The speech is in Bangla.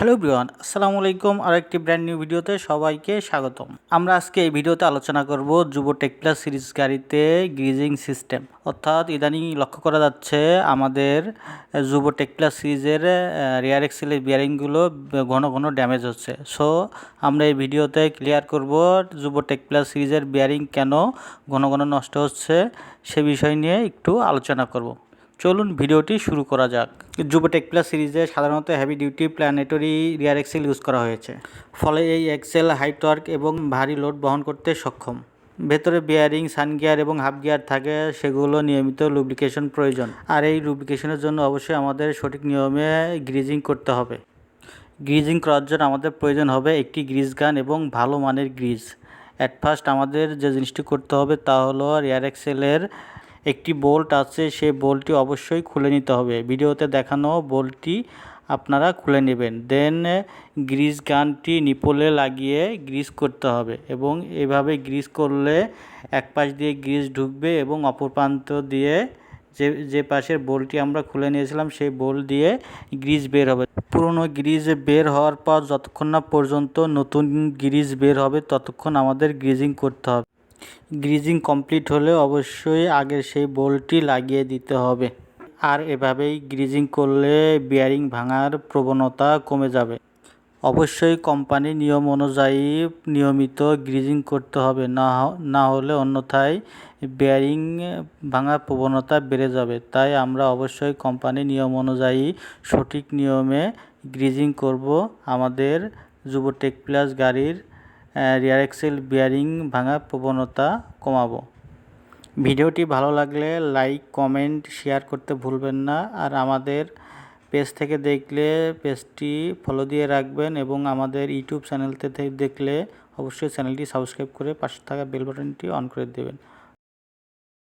হ্যালো ব্রিয়ান আসসালামু আলাইকুম। আর একটি ব্র্যান্ড নিউ ভিডিওতে সবাইকে স্বাগতম। আমরা আজকে এই ভিডিওতে আলোচনা করব যুব টেক প্লাস সিরিজ গাড়িতে গ্রিজিং সিস্টেম অর্থাৎ ইদানিং লক্ষ্য করা যাচ্ছে আমাদের যুব টেক প্লাস সিরিজের রিয়ার এক্সেলের বিয়ারিংগুলো ঘন ঘন ড্যামেজ হচ্ছে। সো আমরা এই ভিডিওতে ক্লিয়ার করব যুব টেক প্লাস সিরিজের বিয়ারিং কেন ঘন ঘন নষ্ট হচ্ছে সে বিষয় নিয়ে একটু আলোচনা করব। চলুন ভিডিওটি শুরু করা যাক। যুব টেক প্লাস সিরিজে সাধারণত heavy duty planetary rear axle use করা হয়েছে। ফলে এই এক্সেল হাই টর্ক এবং ভারী লোড বহন করতে সক্ষম। ভেতরে বিয়ারিং সান গিয়ার এবং হাফ গিয়ার থাকে, সেগুলো নিয়মিত লুব্রিকেশন প্রয়োজন। আর এই লুব্রিকেশনের জন্য অবশ্যই আমাদের সঠিক নিয়মে গ্রিজিং করতে হবে। গ্রিজিং করার জন্য আমাদের প্রয়োজন হবে একটি গ্রিজ গান এবং ভালো মানের গ্রিজ অ্যাট ফার্স্ট আমাদের যে জিনিসটি করতে হবে তা হলো রিয়ার এক্সেলের একটি বোল্ট আছে সেই বোল্টটি অবশ্যই খুলে নিতে হবে। ভিডিওতে দেখানো বোল্টটি আপনারা খুলে নেবেন। দেন গ্রিজ গানটি নিপলে লাগিয়ে গ্রিজ করতে হবে এবং এভাবে গ্রিজ করলে এক পাশ দিয়ে গ্রিজ ঢুকবে এবং অপর প্রান্ত দিয়ে যে যে পাশের বোল্টটি আমরা খুলে নিয়েছিলাম, সেই বোল দিয়ে গ্রিজ বের হবে। পুরনো গ্রিজ বের হওয়ার পর যতক্ষণ না পর্যন্ত নতুন গ্রিজ বের হবে, ততক্ষণ আমাদের গ্রিজিং করতে হবে। গ্রিজিং কমপ্লিট হলে অবশ্যই আগের সেই বোল্টটি লাগিয়ে দিতে হবে। আর এভাবেই গ্রিজিং করলে বিয়ারিং ভাঙার প্রবণতা কমে যাবে। অবশ্যই কোম্পানির নিয়ম অনুযায়ী নিয়মিত গ্রিজিং করতে হবে। না না হলে অন্যথায় বেয়ারিং ভাঙার প্রবণতা বেড়ে যাবে। তাই আমরা অবশ্যই কোম্পানির নিয়ম অনুযায়ী সঠিক নিয়মে গ্রিজিং করব আমাদের যুবটেক প্লাস গাড়ির রিয়ার এক্সেল বিয়ারিং ভাঙার প্রবণতা কমাবো। ভিডিওটি ভালো লাগলে লাইক কমেন্ট শেয়ার করতে ভুলবেন না। আর আমাদের পেজ থেকে দেখলে পেজটি ফলো দিয়ে রাখবেন এবং আমাদের ইউটিউব চ্যানেলতে দেখলে অবশ্যই চ্যানেলটি সাবস্ক্রাইব করে পাশে থাকা বেল বাটনটি অন করে দেবেন।